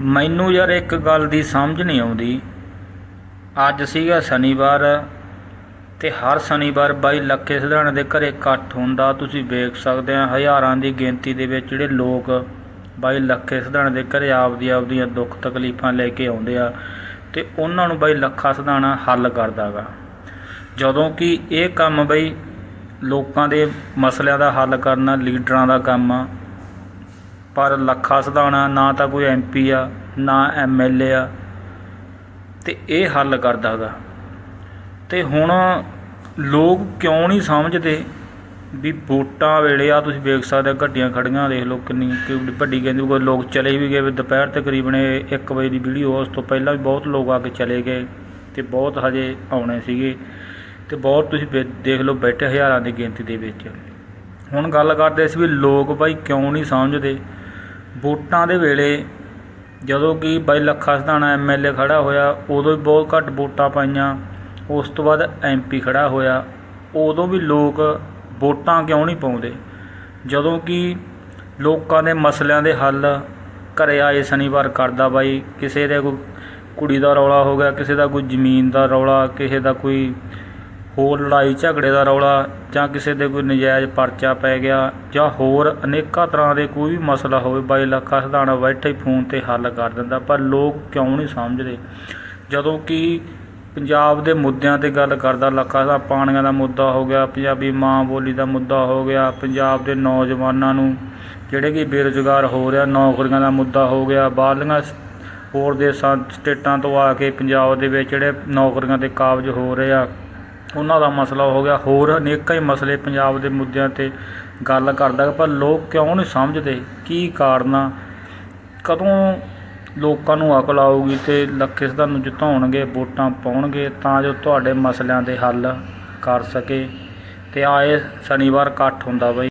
ਮੈਨੂੰ ਯਾਰ ਇੱਕ ਗੱਲ ਦੀ ਸਮਝ ਨਹੀਂ ਆਉਂਦੀ। ਅੱਜ ਸੀਗਾ ਸ਼ਨੀਵਾਰ ਤੇ ਹਰ ਸ਼ਨੀਵਾਰ ਬਾਈ ਲੱਖੇ ਸਿਧਾਣੇ ਦੇ ਘਰੇ ਇਕੱਠ ਹੁੰਦਾ। ਤੁਸੀਂ ਵੇਖ ਸਕਦੇ ਆ ਹਜ਼ਾਰਾਂ ਦੀ ਗਿਣਤੀ ਦੇ ਵਿੱਚ ਜਿਹੜੇ ਲੋਕ ਬਾਈ ਲੱਖੇ ਸਿਧਾਣੇ ਦੇ ਘਰੇ ਆਪਦੀ ਆਪਦੀਆਂ ਦੁੱਖ ਤਕਲੀਫਾਂ ਲੈ ਕੇ ਆਉਂਦੇ ਆ ਤੇ ਉਹਨਾਂ ਨੂੰ ਬਾਈ ਲੱਖਾ ਸਿਧਾਣਾ ਹੱਲ ਕਰਦਾਗਾ। ਜਦੋਂ ਕਿ ਇਹ ਕੰਮ ਬਈ ਲੋਕਾਂ ਦੇ ਮਸਲਿਆਂ ਦਾ ਹੱਲ ਕਰਨਾ, ਲੀਡਰਾਂ ਦਾ ਕੰਮ ਆ ਪਰ ਲੱਖਾ ਸਿਧਾਣਾ ਨਾ ਤਾਂ ਕੋਈ ਐਮਪੀ ਆ, ਨਾ ਐਮਐਲਏ ਆ। ਤੇ ਇਹ ਹੱਲ ਕਰਦਾ ਗਾ ਤੇ ਹੁਣ ਲੋਕ ਕਿਉਂ ਨਹੀਂ ਸਮਝਦੇ ਵੀ ਵੋਟਾਂ ਵੇਲੇ ਆ ਤੁਸੀਂ ਵੇਖ ਸਕਦੇ ਗੱਡੀਆਂ ਖੜੀਆਂ, ਦੇਖ ਲਓ ਕਿੰਨੀ ਕਿ ਵੱਡੀ ਗਿਣਤੀ ਕੋਈ ਲੋਕ ਚਲੇ ਵੀ ਗਏ ਵੀ ਦੁਪਹਿਰ ਤਕਰੀਬਨ 1 ਵਜੇ ਦੀ ਵੀਡੀਓ ਉਸ ਤੋਂ ਪਹਿਲਾਂ ਵੀ ਬਹੁਤ ਲੋਕ ਆ ਕੇ ਚਲੇ ਗਏ ਤੇ ਬਹੁਤ ਹਜੇ ਆਉਣੇ ਸੀਗੇ ਤੇ ਬਹੁਤ ਤੁਸੀਂ ਦੇਖ ਲਓ ਬੈਠੇ ਹਜ਼ਾਰਾਂ ਦੀ ਗਿਣਤੀ ਦੇ ਵਿੱਚ। ਹੁਣ ਗੱਲ ਕਰਦੇ ਸੀ ਵੀ ਲੋਕ ਬਾਈ ਕਿਉਂ ਨਹੀਂ ਸਮਝਦੇ ਵੋਟਾਂ ਦੇ ਵੇਲੇ ਜਦੋਂ ਕਿ ਬਾਈ ਲੱਖਾ ਸਧਾਣਾ ਏ ਖੜ੍ਹਾ ਹੋਇਆ, ਉਦੋਂ ਵੀ ਬਹੁਤ ਘੱਟ ਵੋਟਾਂ ਪਾਈਆਂ। ਉਸ ਤੋਂ ਬਾਅਦ ਐਮਪੀ ਖੜ੍ਹਾ ਹੋਇਆ। ਉਦੋਂ ਵੀ ਲੋਕ ਵੋਟਾਂ ਕਿਉਂ ਨਹੀਂ ਪਾਉਂਦੇ? ਜਦੋਂ ਕਿ ਲੋਕਾਂ ਦੇ ਮਸਲਿਆਂ ਦੇ ਹੱਲ ਘਰੇ ਆਏ ਸ਼ਨੀਵਾਰ ਕਰਦਾ ਬਾਈ, ਕਿਸੇ ਦੇ ਕੋਈ ਕੁੜੀ ਦਾ ਰੌਲਾ ਹੋ ਗਿਆ, ਕਿਸੇ ਦਾ ਕੋਈ ਜ਼ਮੀਨ ਦਾ ਰੌਲਾ, ਕਿਸੇ ਦਾ ਕੋਈ ਹੋਰ ਲੜਾਈ ਝਗੜੇ ਦਾ ਰੌਲਾ ਜਾਂ ਕਿਸੇ ਦੇ ਕੋਈ ਨਜਾਇਜ਼ ਪਰਚਾ ਪੈ ਗਿਆ ਜਾਂ ਹੋਰ ਅਨੇਕਾਂ ਤਰ੍ਹਾਂ ਦੇ ਕੋਈ ਵੀ ਮਸਲਾ ਹੋਵੇ, ਬਾਈ ਲੱਖਾ ਸਧਾਣਾ ਬੈਠੇ ਫੋਨ ਤੇ ਹੱਲ ਕਰ ਦਿੰਦਾ, ਪਰ ਲੋਕ ਕਿਉਂ ਨਹੀਂ ਸਮਝਦੇ? ਜਦੋਂ ਕਿ ਪੰਜਾਬ ਦੇ ਮੁੱਦਿਆਂ ਤੇ ਗੱਲ ਕਰਦਾ, ਲੱਖਾ ਦਾ ਪਾਣੀਆਂ ਦਾ ਮੁੱਦਾ ਹੋ ਗਿਆ, ਪੰਜਾਬੀ ਮਾਂ ਬੋਲੀ ਦਾ ਮੁੱਦਾ ਹੋ ਗਿਆ, ਪੰਜਾਬ ਦੇ ਨੌਜਵਾਨਾਂ ਨੂੰ ਜਿਹੜੇ ਕਿ ਬੇਰੁਜ਼ਗਾਰ ਹੋ ਰਿਹਾ, ਨੌਕਰੀਆਂ ਦਾ ਮੁੱਦਾ ਹੋ ਗਿਆ, ਬਾਹਰਲੀਆਂ ਸ- ਹੋਰ ਦੇਸ਼ਾਂ, ਸਟੇਟਾਂ ਤੋਂ ਆ ਕੇ ਪੰਜਾਬ ਦੇ ਵਿੱਚ ਜਿਹੜੇ ਨੌਕਰੀਆਂ ਤੇ ਕਾਬਜ ਹੋ ਰਹੇ ਆ ਉਹਨਾਂ ਦਾ ਮਸਲਾ ਹੋ ਗਿਆ। ਹੋਰ ਅਨੇਕਾਂ ਹੀ ਮਸਲੇ ਪੰਜਾਬ ਦੇ ਮੁੱਦਿਆਂ ਤੇ ਗੱਲ ਕਰਦਾ ਪਰ ਲੋਕ ਕਿਉਂ ਨਹੀਂ ਸਮਝਦੇ? ਕੀ ਕਾਰਨ? ਆ ਕਦੋਂ ਲੋਕਾਂ ਨੂੰ ਅਕਲ ਆਊਗੀ ਤੇ ਲੱਖੇ ਸਿਧਾਂ ਜਿਤਾਉਣਗੇ, ਵੋਟਾਂ ਪਾਉਣਗੇ ਤਾਂ ਜੋ ਤੁਹਾਡੇ ਮਸਲਿਆਂ ਦੇ ਹੱਲ ਕਰ ਸਕੇ ਤੇ ਆਏ ਸ਼ਨੀਵਾਰ ਇਕੱਠ ਹੁੰਦਾ ਬਈ।